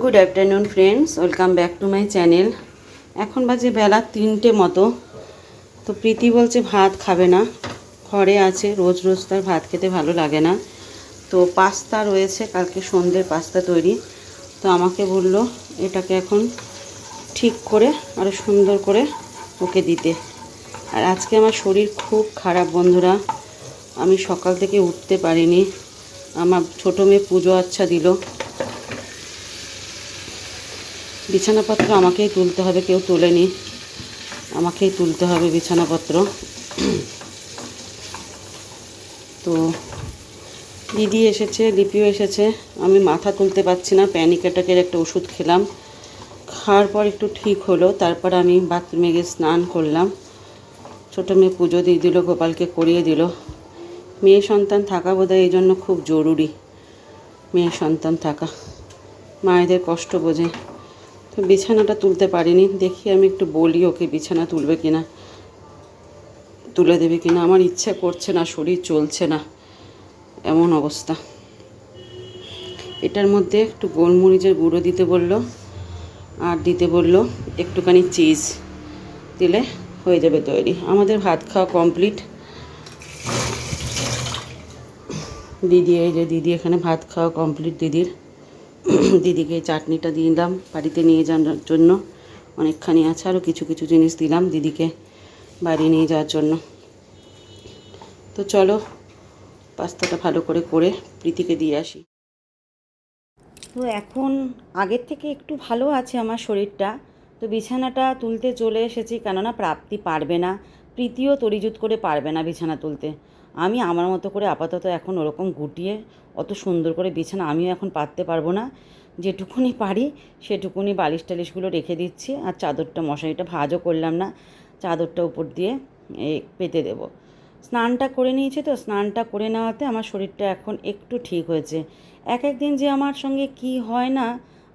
Good afternoon friends welcome back to my channel এখন বাজে বেলা তিনটে মতো। তো প্রীতি বলছে ভাত খাবে না। ঘরে আছে, রোজ রোজ তার ভাত খেতে ভালো লাগে না। তো পাস্তা রয়েছে, কালকে সন্ধ্যের পাস্তা তৈরি। তো আমাকে বলল, এটাকে এখন ঠিক করে আরও সুন্দর করে ওকে দিতে। আর আজকে আমার শরীর খুব খারাপ, বন্ধুরা। আমি সকাল থেকে উঠতে পারিনি। আমার ছোটো মেয়ে পুজো আচ্ছা দিল। বিছানাপত্র আমাকেই তুলতে হবে, কেউ তোলেনি। আমাকেই তুলতে হবে বিছানাপত্র। তো দিদি এসেছে, লিপিও এসেছে। আমি মাথা তুলতে পারছি না প্যানিক অ্যাটাকের একটা ওষুধ খেলাম। খাওয়ার পর একটু ঠিক হলো, তারপর আমি বাথরুমে গিয়ে স্নান করলাম। ছোটো মেয়ে পুজো দিয়ে দিল, গোপালকে করিয়ে দিল। মেয়ে সন্তান থাকা বোধহয় এই জন্য খুব জরুরি, মেয়ে সন্তান থাকা। মায়েদের কষ্ট বোঝে। তো বিছানাটা তুলতে পারিনি। দেখি আমি একটু বলি ওকে বিছানা তুলবে কিনা। তুলে দেবে কিনা। আমার ইচ্ছা করছে না, শরীর চলছে না। এমন অবস্থা। এটার মধ্যে একটু গোলমরিচের গুঁড়ো দিতে বলল আর দিতে বলল একটুখানি চিজ দিলে হয়ে যাবে তৈরি। আমাদের ভাত খাওয়া কমপ্লিট। দিদি, এই যে দিদি এখানে ভাত খাওয়া কমপ্লিট দিদির। দিদিকে চাটনিটা দিলাম, বাড়িতে নিয়ে যাওয়ার জন্য। অনেকখানি আছে আরও কিছু কিছু জিনিস দিলাম দিদিকে বাড়ি নিয়ে যাওয়ার জন্য। তো চলো, পাস্তাটা ভালো করে করে প্রীতিকে দিয়ে আসি। তো এখন আগের থেকে একটু ভালো আছে আমার শরীরটা। তো বিছানাটা তুলতে চলে এসেছি, কেননা প্রাপ্তি পারবে না। প্রীতিও তরিজুত করে পারবে না বিছানা তুলতে। আমি আমার মতো করে আপাতত এখন ওরকম গুটিয়ে অত সুন্দর করে বিছানা আমিও এখন পাততে পারব না। যেটুকুনি পারি সেটুকুনি বালিশ টালিশগুলো রেখে দিচ্ছি আর চাদরটা, মশারিটা ভাজও করলাম না। চাদরটা উপর দিয়ে পেতে দেবো। স্নানটা করে নিয়েছি তো, স্নানটা করে নেওয়াতে আমার শরীরটা এখন একটু ঠিক হয়েছে। এক একদিন যে আমার সঙ্গে কি হয় না,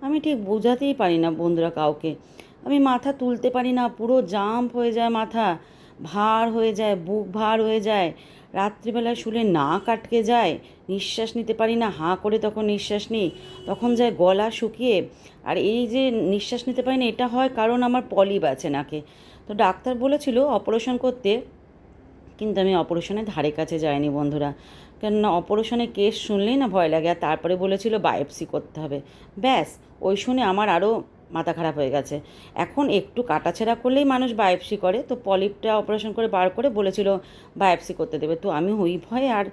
আমি ঠিক বোঝাতেই পারি না বন্ধুরা কাউকে। আমি মাথা তুলতে পারি না, পুরো জাম্প হয়ে যায় মাথা, ভার হয়ে যায়, বুক ভার হয়ে যায়। রাত্রিবেলায় শুলে নাক আটকে যায়, নিঃশ্বাস নিতে পারি না, হাঁ করে তখন নিঃশ্বাস নিই, তখন যায় গলা শুকিয়ে, আর এই যে নিঃশ্বাস নিতে পারি না, এটা হয় কারণ আমার পলিপ আছে নাকে। তো ডাক্তার বলেছিল অপারেশন করতে, কিন্তু আমি অপারেশনের ধারে কাছে যাইনি বন্ধুরা। কেননা অপারেশনে কেস শুনলেই না ভয় লাগে, আর তারপরে বলেছিল বায়োপসি করতে হবে। ব্যাস, ওই শুনে আমার আরও মাথা খারাপ হয়ে গেছে। এখন একটু কাটাছেড়া করলেই মানুষ বায়োপসি করে। তো পলিপটা অপারেশন করে বার করে বলেছিল বায়োপসি করতে দেবে। তো আমি ওই ভয়ে আর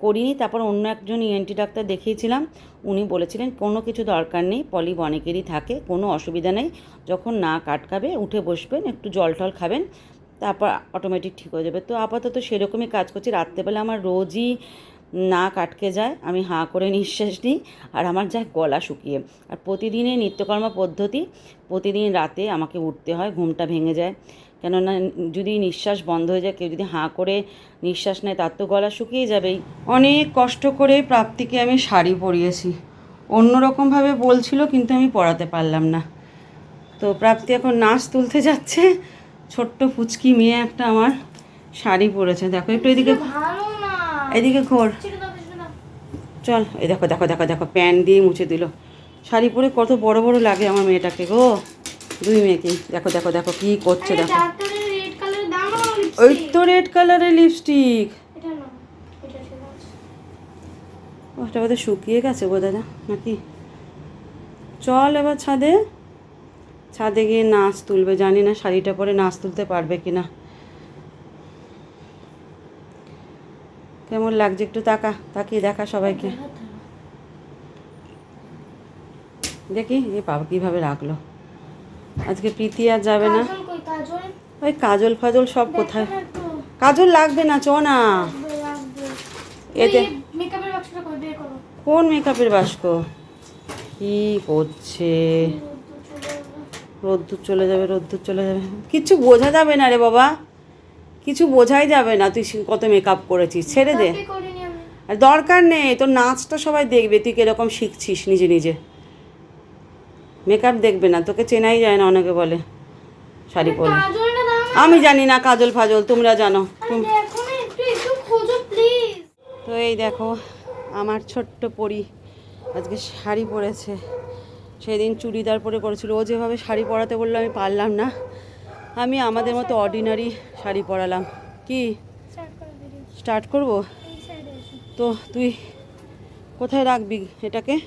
করিনি। তারপর অন্য একজন ইএনটি ডাক্তার দেখিয়েছিলাম। উনি বলেছিলেন, কোনো কিছু দরকার নেই। পলিপ অনেকেরই থাকে। কোনো অসুবিধা নেই। যখন না কাটকাবে উঠে বসবেন, একটু জল টল খাবেন, তারপর অটোমেটিক ঠিক হয়ে যাবে। তো আপাতত সেরকমই কাজ করছি। রাত্রেবেলা আমার রোজই নাক আটকে যায়, আমি হাঁ করে নিঃশ্বাস নিই আর আমার যায় গলা শুকিয়ে। আর প্রতিদিনের নিত্যকর্ম পদ্ধতি, প্রতিদিন রাতে আমাকে উঠতে হয়, ঘুমটা ভেঙে যায়। কেননা যদি নিঃশ্বাস বন্ধ হয়ে যায়, কেউ যদি হাঁ করে নিঃশ্বাস নেয়, তার তো গলা শুকিয়ে যাবেই। অনেক কষ্ট করে প্রাপ্তিকে আমি শাড়ি পরিয়েছি। অন্যরকমভাবে বলছিল, কিন্তু আমি পরাতে পারলাম না। তো প্রাপ্তি এখন নাচ তুলতে যাচ্ছে। ছোট্ট ফুচকি মেয়ে একটা আমার শাড়ি পরেছে। দেখো, একটু এদিকে ভালো এদিকে ঘোর। চল এই দেখো দেখো দেখো দেখো প্যান দিয়ে মুছে দিল। শাড়ি পরে কত বড় বড় লাগে আমার মেয়েটাকে গো। দুই মেয়েকে দেখো দেখো দেখো কি করছে দেখো। ওই তো রেড কালারের লিপস্টিক ওটা বোধহয় শুকিয়ে গেছে বোধহয় না নাকি? চল এবার ছাদে। ছাদে গিয়ে নাচ তুলবে জানি না শাড়িটা পরে নাচ তুলতে পারবে কি না কেমন লাগছে একটু তাকা তাকিয়ে দেখা সবাইকে। দেখি এ বাবা কীভাবে রাখল। আজকে প্রীতি আর যাবে না। ওই কাজল ফাজল সব কোথায়। কাজল লাগবে না চ না। এতে কোন মেকআপের বাস্ক কি করছে? রোদ্দুর চলে যাবে। রোদ্দুর চলে যাবে কিচ্ছু বোঝা যাবে না রে বাবা। কিছু বোঝাই যাবে না তুই কত মেকআপ করেছিস ছেড়ে দে। দরকার নেই তোর নাচটা সবাই দেখবে তুই কীরকম শিখছিস নিজে নিজে। মেকআপ দেখবে না তোকে চেনাই যায় না অনেকে বলে। শাড়ি না আমি জানি না কাজল ফাজল তোমরা জানো। তো এই দেখো আমার ছোট্ট পরি আজকে শাড়ি পরেছে। সেদিন চুড়িদার পরে করেছিল ও যেভাবে শাড়ি পরাতে বলল আমি পারলাম না। আমি আমাদের মতো অর্ডিনারি শাড়ি পরালাম। কি? স্টার্ট করে করব? তো তুই কোথায় রাখবি এটাকে?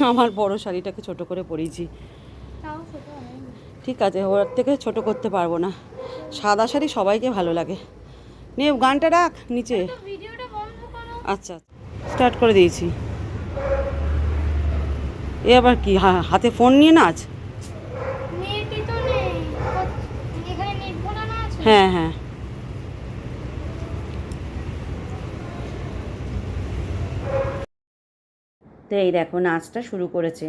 আমার বড় শাড়িটাকে ছোট করে পরিয়েছি। ঠিক আছে ওর থেকে ছোট করতে পারব না। সাদা শাড়ি সবাইকে ভালো লাগে। নে গানটা রাখ নিচে। আচ্ছা স্টার্ট করে দিয়েছি। এ আবার কি হাতে ফোন নিয়ে না নাচ নেটই তো নেই কত- এখানে নেট ভরানো আছে হ্যাঁ হ্যাঁ। তো এই দেখো, নাচটা শুরু করেছে।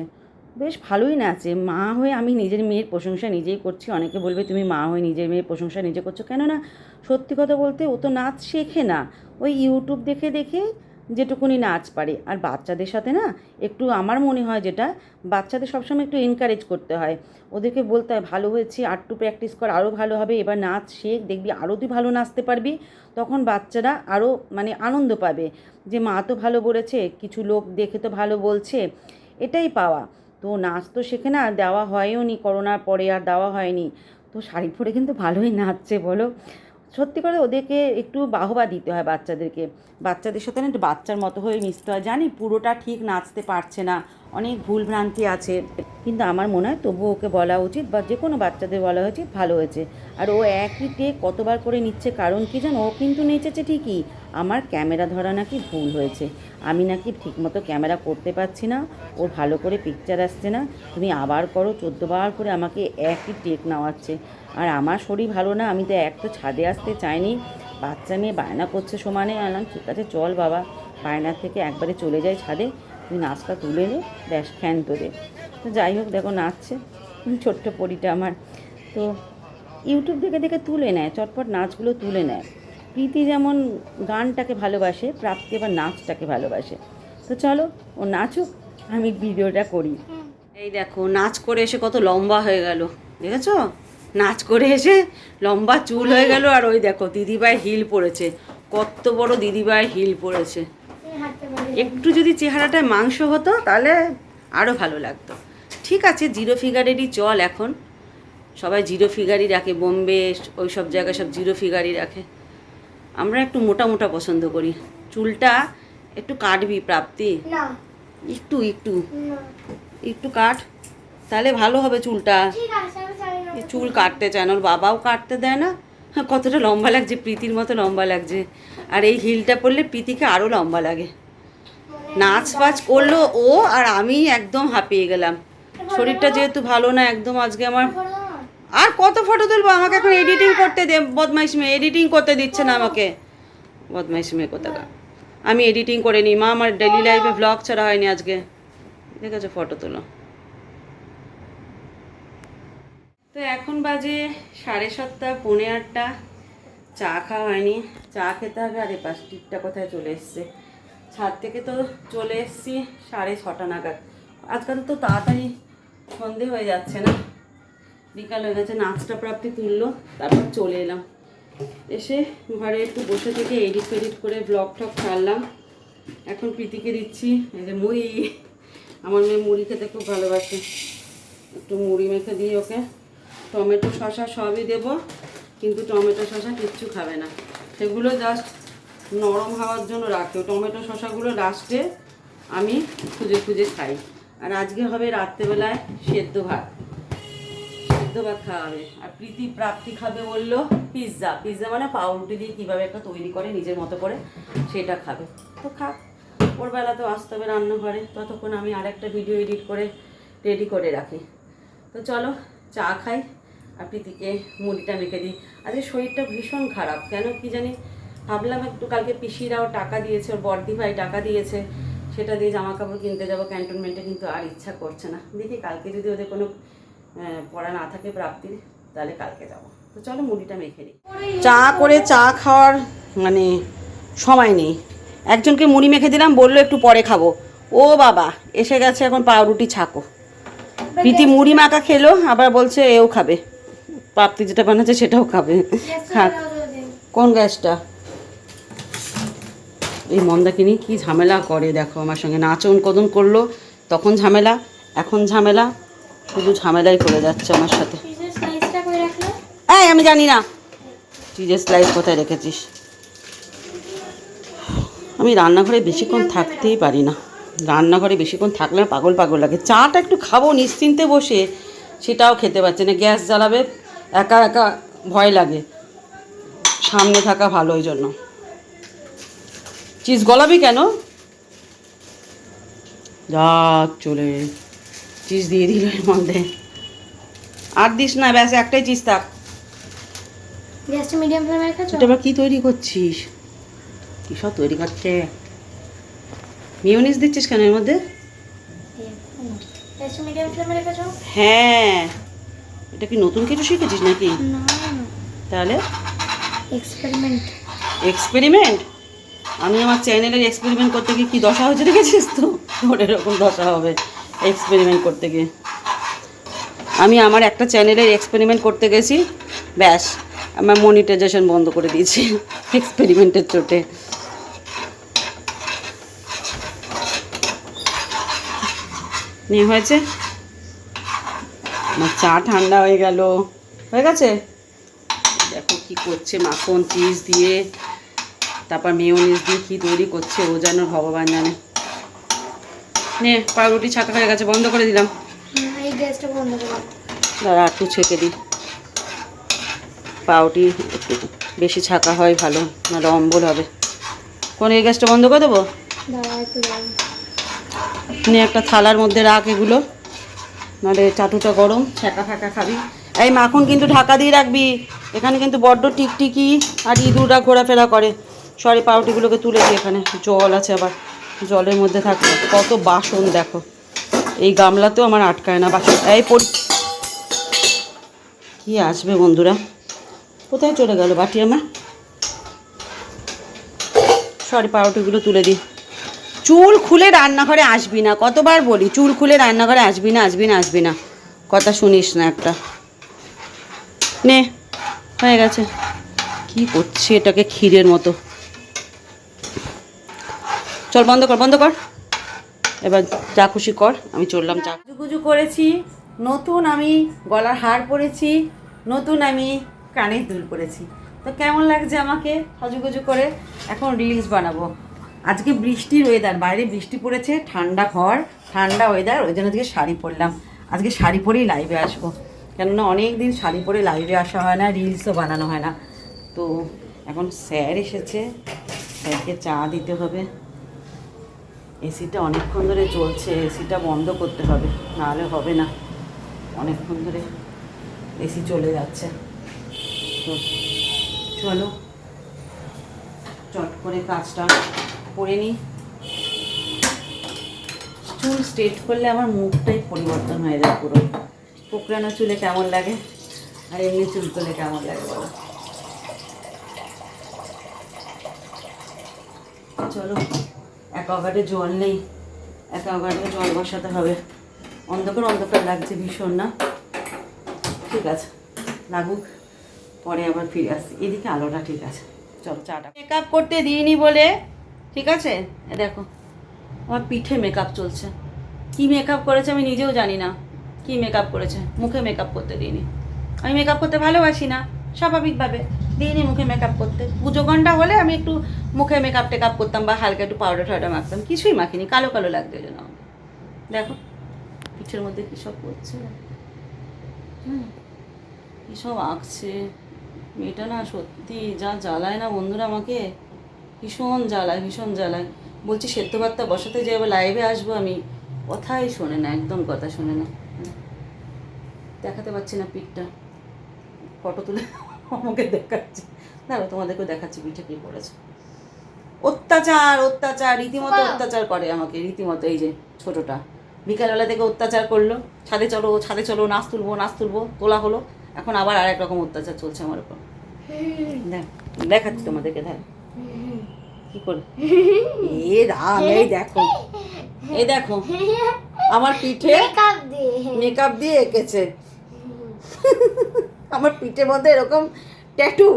বেশ ভালোই নাচে। মা হয়ে আমি নিজের মেয়ের প্রশংসা নিজেই করছি। অনেকে বলবে, তুমি মা হয়ে নিজের মেয়ের প্রশংসা নিজে করছ? কেননা, সত্যি কথা বলতে ও তো নাচ শেখে না। ওই ইউটিউব দেখে দেখে যেটুকুনি নাচ পারে। আর বাচ্চাদের সাথে না, একটু আমার মনে হয় যেটা, বাচ্চাদের সবসময় একটু এনকারেজ করতে হয়। ওদেরকে বলতে হয়, ভালো হয়েছে আরটু প্র্যাকটিস কর আরও ভালো হবে, এবার নাচ শেখ, দেখবি আরও তুই ভালো নাচতে পারবি। তখন বাচ্চারা আরও মানে আনন্দ পাবে যে, মা তো ভালো বলেছে, কিছু লোক দেখে তো ভালো বলছে। এটাই পাওয়া। তো নাচ তো শেখে না, দেওয়া হয়ও নি করোনার পরে আর দেওয়া হয়নি। তো শাড়ি পরে কিন্তু ভালোই নাচছে, বলো? সত্যি করে ওদেরকে একটু বাহবা দিতে হয় বাচ্চাদেরকে। বাচ্চাদের সাথে না একটু বাচ্চার মতো হয়ে মিশতে হয়। জানি পুরোটা ঠিক নাচতে পারছে না, অনেক ভুল ভ্রান্তি আছে। কিন্তু আমার মনে হয় তবুও ওকে বলা উচিত বা যে কোনো বাচ্চাদের বলা হয়েছে ভালো হয়েছে। আর ও একই টেক কতবার করে নিচ্ছে, কারণ কি জানো? ও কিন্তু নেচেছে ঠিকই। আমার ক্যামেরা ধরা নাকি ভুল হয়েছে। আমি নাকি ঠিকমতো ক্যামেরা করতে পারছি না, ওর ভালো করে পিকচার আসছে না। তুমি আবার করো চোদ্দোবার করে আমাকে একই টেক নেওয়াচ্ছে আর আমার শরীর ভালো না, আমি তো এক তো ছাদে আসতে চাইনি। বাচ্চা মেয়ে বায়না করছে সমানে। আনলাম ঠিক আছে, চল বাবা। বায়নার থেকে একবারে চলে যাই ছাদে। তুই নাচটা তুলে নে, ব্যাস ফ্যান তোলে তো যাই হোক, দেখো নাচছে। ছোট্ট পরিটা আমার। তো ইউটিউব দেখে দেখে তুলে নেয়, চটপট নাচগুলো তুলে নেয়। প্রীতি যেমন গানটাকে ভালোবাসে, প্রাপ্তি আবার নাচটাকে ভালোবাসে। তো চলো, ও নাচুক, আমি ভিডিওটা করি। এই দেখো, নাচ করে এসে কত লম্বা হয়ে গেল, দেখেছ? নাচ করে এসে লম্বা চুল হয়ে গেল, আর ওই দেখো দিদিভাই হিল পড়েছে। কত বড় দিদিভাই হিল পড়েছে। একটু যদি চেহারাটায় মাংস হতো, তাহলে আরও ভালো লাগতো। ঠিক আছে, জিরো ফিগারেরই চল এখন। সবাই জিরো ফিগারই রাখে, বোম্বে ওই সব জায়গায় সব জিরো ফিগারই রাখে। আমরা একটু মোটা মোটা পছন্দ করি। চুলটা একটু কাটবি প্রাপ্তি? একটু একটু। একটু কাট। তাহলে ভালো হবে চুলটা। চুল কাটতে চায় না ওর বাবাও কাটতে দেয় না। হ্যাঁ কতটা লম্বা লাগছে প্রীতির মতো লম্বা লাগছে। আর এই হিলটা পরলে প্রীতিকে আরও লম্বা লাগে। নাচ বাজ করল ও আর আমি একদম হাঁপিয়ে গেলাম। শরীরটা যেহেতু ভালো না একদম আজকে আমার। আর কত ফটো তুলবো? আমাকে এখন এডিটিং করতে দে, বদমাইশ মেয়ে। এডিটিং করতে দিচ্ছে না আমাকে। বদমাইশ মেয়ে কোথাকা আমি এডিটিং করে নিই। মা আমার ডেলি লাইফে ব্লগ ছাড়া হয়নি আজকে। ঠিক আছে ফটো তোলো। তো এখন বাজে সাড়ে সাতটা, পৌনে আটটা। চা খাওয়া হয়নি। চা খেতে হবে। আর এপাশ টিপটা কোথায় চলে এসছে? ছাদ থেকে তো চলে এসছি সাড়ে ছটা নাগাদ। আজকাল তো তাড়াতাড়ি সন্ধে হয়ে যাচ্ছে না। বিকাল হয়ে গেছে, নাচটা প্রাপ্তি তুললো, তারপর চলে এলাম। এসে ঘরে একটু বসে থেকে এডিট ফেডিট করে ব্লগ টক ছাড়লাম। এখন প্রীতিকে দিচ্ছি, এই যে মুড়ি। আমার মেয়ে মুড়ি খেতে খুব ভালোবাসে। একটু মুড়ি মেখে দিই ওকে। টমেটো শসা সবই দেব, কিন্তু টমেটো শসা কিচ্ছু খাবে না। সেগুলো জাস্ট নরম হওয়ার জন্য রাখে। টমেটো শসাগুলো লাস্টে আমি খুঁজে খুঁজে খাই। আর আজকে হবে রাত্রেবেলায় সেদ্ধ ভাত। ভাত খাওয়াবে আর প্রীতি প্রাপ্তি খাবে বলল পিৎজা পিৎজা মানে পাউরুটি দিয়ে কীভাবে একটা তৈরি করে, নিজের মতো করে সেটা খাবে। তো খাক ওর বেলা তো আসতে হবে রান্নাঘরে। ততক্ষণ আমি আর একটা ভিডিও এডিট করে রেডি করে রাখি। তো চলো, চা খাই। আর প্রীতিকে মুড়িটা মেখে দিই। আজকে শরীরটা ভীষণ খারাপ। কেন কি জানি? ভাবলাম একটু কালকে পিসিরাও টাকা দিয়েছে, ওর বর্দি ভাই টাকা দিয়েছে। সেটা দিয়ে জামা কাপড় কিনতে যাব ক্যান্টনমেন্টে কিন্তু আর ইচ্ছা করছে না। দেখি কালকে যদি ওদের কোনো পড়া না থাকে প্রাপ্তির, তাহলে কালকে যাব। তো চলো মুড়িটা মেখে দিই চা করে চা খাওয়ার মানে সময় নেই। একজনকে মুড়ি মেখে দিলাম, বলল একটু পরে খাব। ও বাবা, এসে গেছে এখন পাউরুটি ছাকো। প্রীতি মুড়ি মাখা খেলো, আবার বলছে এও খাবে। প্রাপ্তি যেটা বানাচ্ছে সেটাও খাবে। খাক, কোন গ্যাসটা? এই মন্দাকিনি কি ঝামেলা করে, দেখো, আমার সঙ্গে নাচন কদন করল, তখন ঝামেলা, এখন ঝামেলা। শুধু ঝামেলাই করে যাচ্ছে আমার সাথে। এই আমি জানি না। চিজের স্লাইস কোথায় রেখেছিস? আমি রান্নাঘরে বেশিক্ষণ থাকতেই পারি না। রান্নাঘরে বেশিক্ষণ থাকলে পাগল পাগল লাগে। চাটা একটু খাব নিশ্চিন্তে বসে সেটাও খেতে পারছে না। গ্যাস জ্বালাবে একা একা ভয় লাগে। সামনে থাকা ভালো ওই জন্য। চিজ গলাবি কেন? যা চলে। চিজ দিয়ে দিল এর মধ্যে। আর দিস না ব্যাস একটাই চিজ থাক। গ্যাসটা মিডিয়াম ফ্লেমে রেখেছো? এটা আবার কি তৈরি করছিস? কি সব তৈরি করছে? মিউনিস দিচ্ছিস কেন এর মধ্যে? গ্যাসটা মিডিয়াম ফ্লেমে রেখেছো? হ্যাঁ। এটা কি নতুন কিছু শিখেছিস নাকি? না তাহলে? এক্সপেরিমেন্ট এক্সপেরিমেন্ট আমি আমার চ্যানেলের এক্সপেরিমেন্ট করতে গিয়ে কি দশা হয়েছে দেখেছিস তো? তোর এরকম দশা হবে। এক্সপেরিমেন্ট করতে গিয়ে। আমি আমার একটা চ্যানেলের এক্সপেরিমেন্ট করতে গেছি, ব্যাস, আমার মনিটাইজেশন বন্ধ করে দিয়েছি এক্সপেরিমেন্টের চোটে। নিয়ে হয়েছে? আমার চা ঠান্ডা হয়ে গেল। হয়ে গেছে? দেখো কি করছে মাখন চিজ দিয়ে, তারপর মেয়োনিজ দিয়ে কি তৈরি করছে, ও যেন ভগবান জানে। নে পাউরুটি ছাকা হয়ে গেছে বন্ধ করে দিলাম। এই গ্যাসটা বন্ধ করো দাঁড়া একটু ছেঁকে দিই। পাউটি একটু বেশি ছাকা হয় ভালো নাহলে অম্বল হবে। কোন এই গ্যাসটা বন্ধ করে দেবো? নিয়ে একটা থালার মধ্যে রাখ এগুলো। নাহলে চাটুটা গরম ছ্যাঁকা ফ্যাঁকা খাবি। এই মাখন কিন্তু ঢাকা দিয়ে রাখবি। এখানে কিন্তু বড্ড টিকটিকি আর ইঁদুররা ঘোরাফেরা করে। সরি পাউটিগুলোকে তুলে দিই এখানে। জল আছে আবার। জলের মধ্যে থাকবে। কত বাসন দেখো। এই গামলাতেও আমার আটকায় না বাসন। এই পড়ি। কি আসবে বন্ধুরা? কোথায় চলে গেল বাটি আমার? সরি, পাউরুটিগুলো তুলে দিই। চুল খুলে রান্নাঘরে আসবি না, কতবার বলি, চুল খুলে রান্নাঘরে আসবি না আসবি না আসবি না। কথা শুনিস না একটা। নে, হয়ে গেছে। কি করছে এটাকে ক্ষীরের মতো? চল বন্ধ কর বন্ধ কর। এবার যা খুশি কর, আমি চললাম চা। কুজু করেছি, নতুন আমি গলার হার পরেছি, নতুন আমি কানের দুল পরেছি। তো কেমন লাগছে আমাকে সাজুগুজু করে? এখন রিলস বানাবো। আজকে বৃষ্টির ওয়েদার বাইরে বৃষ্টি পড়েছে, ঠান্ডা ঘর, ঠান্ডা ওয়েদার ওই জন্য আজকে শাড়ি পরলাম। আজকে শাড়ি পরেই লাইভে আসব। কেননা অনেক দিন শাড়ি পরে লাইভে আসা হয় না রিলসও বানানো হয় না। তো এখন স্যার এসেছে, স্যারকে চা দিতে হবে। এসিটা অনেকক্ষণ ধরে চলছে, এসিটা বন্ধ করতে হবে, নাহলে হবে না। অনেকক্ষণ ধরে এসি চলে যাচ্ছে। তো চলো, চট করে কাজটা করে নিই। চুল স্ট্রেট করলে আমার মুখটাই পরিবর্তন হয়ে যায় পুরো কোকড়ানো চুলে কেমন লাগে? আর এমনি চুল করলে কেমন লাগে বলো? চলো। অ্যাকোয়াগার্ডে জল নেই অ্যাকোয়াগার্ডে জল বসাতে হবে। অন্ধকার অন্ধকার লাগছে ভীষণ না? ঠিক আছে, লাগুক, পরে আবার ফিরে আসছি। এদিকে আলোটা ঠিক আছে। চলো, চাটা মেকআপ করতে দিইনি বলে, ঠিক আছে? দেখো, আমার পিঠে মেকআপ চলছে। কি মেকআপ করেছে আমি নিজেও জানি না। কি মেকআপ করেছে? মুখে মেকআপ করতে দিইনি। আমি মেকআপ করতে ভালোবাসি না, স্বাভাবিকভাবে। দিইনি মুখে মেকআপ করতে। পুজো ঘণ্টা হলে আমি একটু মুখে মেকআপ টেকআপ করতাম বা হালকা একটু পাউডার টাউডার মাখতাম। কিছুই মাখিনি, কালো কালো লাগতো ওই জন্য আমাকে। দেখো, পিঠের মধ্যে কী সব করছে হুম, কী সব আঁকছে। মেয়েটা না সত্যি যা জ্বালায় না বন্ধুরা আমাকে। ভীষণ জ্বালায় ভীষণ জ্বালায়। বলছি, সেদ্ধ ভাতটা বসাতে যে আবার লাইভে আসব আমি। কথাই শোনে না, একদম কথা শোনে না। দেখাতে পারছি না পিঠটা। ফটো তুলে আমাকে দেখাচ্ছে। দাঁড়ো তোমাদেরকেও দেখাচ্ছি পিঠে কী করেছে। অত্যাচার অত্যাচার রীতিমতো অত্যাচার করে আমাকে রীতিমতো এই যে ছোটটা। বিকালবেলা থেকে অত্যাচার করল। ছাদে চলো ছাদে চলো নাচ তুলবো নাচ তুলবো তোলা হলো। এখন আবার আরেক রকম অত্যাচার চলছে আমার উপর। দেখ দেখাচ্ছি তোমাদেরকে দেখ। কি করে? এ রাম এই দেখো। এই দেখো আমার পিঠে মেকআপ দিয়ে এঁকেছে। আমার পিঠের মধ্যে এরকম ট্যাটু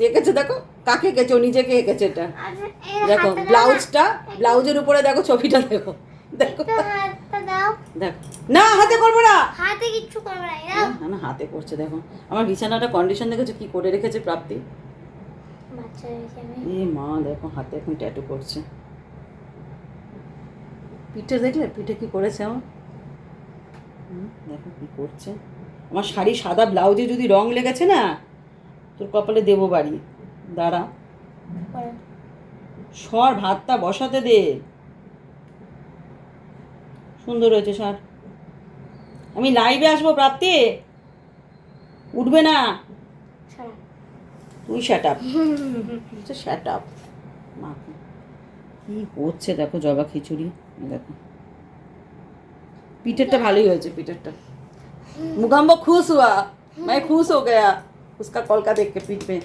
এঁকেছে দেখো কাকে এঁকেছে? নিজেকে এঁকেছে এটা। দেখো ব্লাউজটা ব্লাউজের উপরে দেখো ছবিটা দেখো। দেখো। দেখ। না হাতে করব না। হাতে কিচ্ছু করবে না না হাতে করছে দেখো। আমার বিছানাটা কন্ডিশন দেখেছ? কি করে রেখেছে প্রাপ্তি? এ মা দেখো হাতে এখন ট্যাটু করছে। পিঠে দেখলে? পিঠে কি করেছে আমার? দেখো কি করছে। আমার শাড়ি সাদা ব্লাউজে যদি রং লেগেছে না, তোর কপালে দেবো বাড়ি। দাঁড়া। সর, ভাতটা বসাতে দে। সুন্দর হয়েছে সর। আমি লাইভে আসব, প্রাপ্তি? উঠবে না? তুই শ্যাট আপ শ্যাট আপ কি করছে দেখো, জবা খিচুড়ি। দেখো। পিঠেরটা ভালোই হয়েছে, পিঠেরটা। मुगम्बो खुश हुआ मैं खुश हो गया उसका कॉल का देख के पीठ पे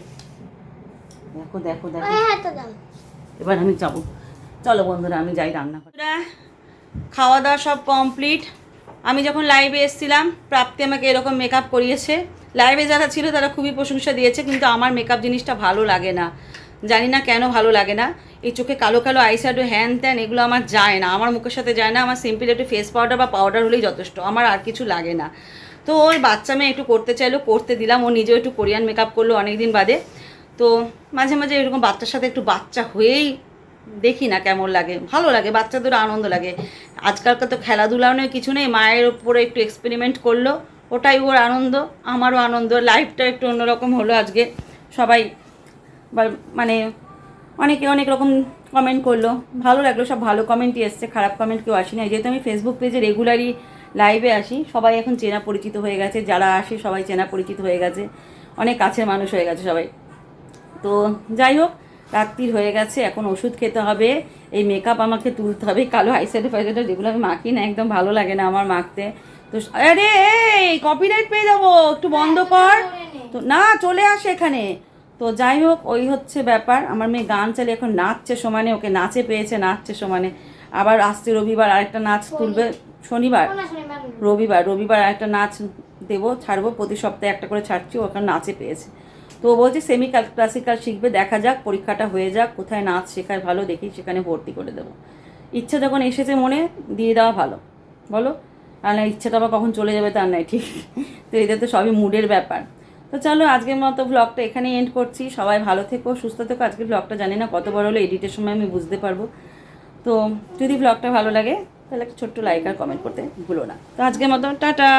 দেখো দেখো দেখো ওই হাতটা দাও এবার আমি যাবো চলো বন্ধুরা আমি যাই রান্না করে খাওয়া দাওয়া সব কমপ্লিট আমি যখন লাইভে এসেছিলাম প্রাপ্তি আমাকে এরকম মেকআপ করিয়েছে লাইভে যারা ছিল তারা খুবই প্রশংসা দিয়েছে কিন্তু আমার মেকআপ জিনিসটা ভালো লাগে না জানি না কেন ভালো লাগে না। এই চোখে কালো কালো আইশ্যাডো হ্যান ত্যান এগুলো আমার যায় না। আমার মুখের সাথে যায় না। আমার সিম্পল একটু ফেস পাউডার বা পাউডার হলেই যথেষ্ট। আমার আর কিছু লাগে না। তো ওই বাচ্চা মেয়ে একটু করতে চাইলো, করতে দিলাম। ও নিজেও একটু কোরিয়ান মেকআপ করল অনেক দিন বাদে। তো মাঝে মাঝে এরকম বাচ্চার সাথে একটু বাচ্চা হয়েই দেখি না কেমন লাগে। ভালো লাগে, বাচ্চাদের আনন্দ লাগে। আজকালকার তো খেলাধুলাও নেই কিছু নেই। মায়ের উপরে একটু এক্সপেরিমেন্ট করল। ওটাই ওর আনন্দ, আমারও আনন্দ। লাইফটা একটু অন্যরকম হলো আজকে। সবাই মানে অনেকে অনেক রকম কমেন্ট করল। ভালো লাগল সব ভালো কমেন্টই এসছে খারাপ কমেন্ট কেউ আসেনি। যেহেতু আমি ফেসবুক পেজে রেগুলারই লাইভে আসি সবাই এখন চেনা পরিচিত হয়ে গেছে যারা আসে সবাই চেনা পরিচিত হয়ে গেছে অনেক কাছের মানুষ হয়ে গেছে সবাই। তো যাই হোক রাত্রির হয়ে গেছে এখন ওষুধ খেতে হবে এই মেকআপ আমাকে তুলতে হবে কালো আইশ্যাডো ফাইশ্যাডো যেগুলো আমি মাখি না একদম ভালো লাগে না আমার মাখতে। তো আরে এই কপিরাইট পেয়ে যাব একটু বন্ধ কর। তো না চলে আসে এখানে। তো যাই হোক ওই হচ্ছে ব্যাপার। আমার মেয়ে গান চালিয়ে এখন নাচছে সমানে ওকে নাচে পেয়েছে নাচছে সমানে। আবার আসছে রবিবার আরেকটা নাচ তুলবে শনিবার। রবিবার রবিবার আরেকটা নাচ দেবো ছাড়বো প্রতি সপ্তাহে একটা করে ছাড়ছি ওখানে নাচে পেয়েছে। তো ও বলছে সেমি ক্লাসিক্যাল শিখবে দেখা যাক পরীক্ষাটা হয়ে যাক কোথায় নাচ শেখায় ভালো দেখি সেখানে ভর্তি করে দেবো। ইচ্ছা যখন এসেছে মনে দিয়ে দেওয়া ভালো। বলো? আর না ইচ্ছাটা আবার কখন চলে যাবে তার নাই ঠিক। তো এদের তো সবই মুডের ব্যাপার। তো চলো আজকের মতো ব্লগটা এখানেই এন্ড করছি। সবাই ভালো থেকো, সুস্থ থেকো। আজকে ব্লগটা জানি না কত বড় হলো এডিটের সময় আমি বুঝতে পারব। তো যদি ব্লগটা ভালো লাগে, তাহলে একটা ছোট্ট লাইক আর কমেন্ট করতে ভুলো না। তো আজকের মতো, টাটা!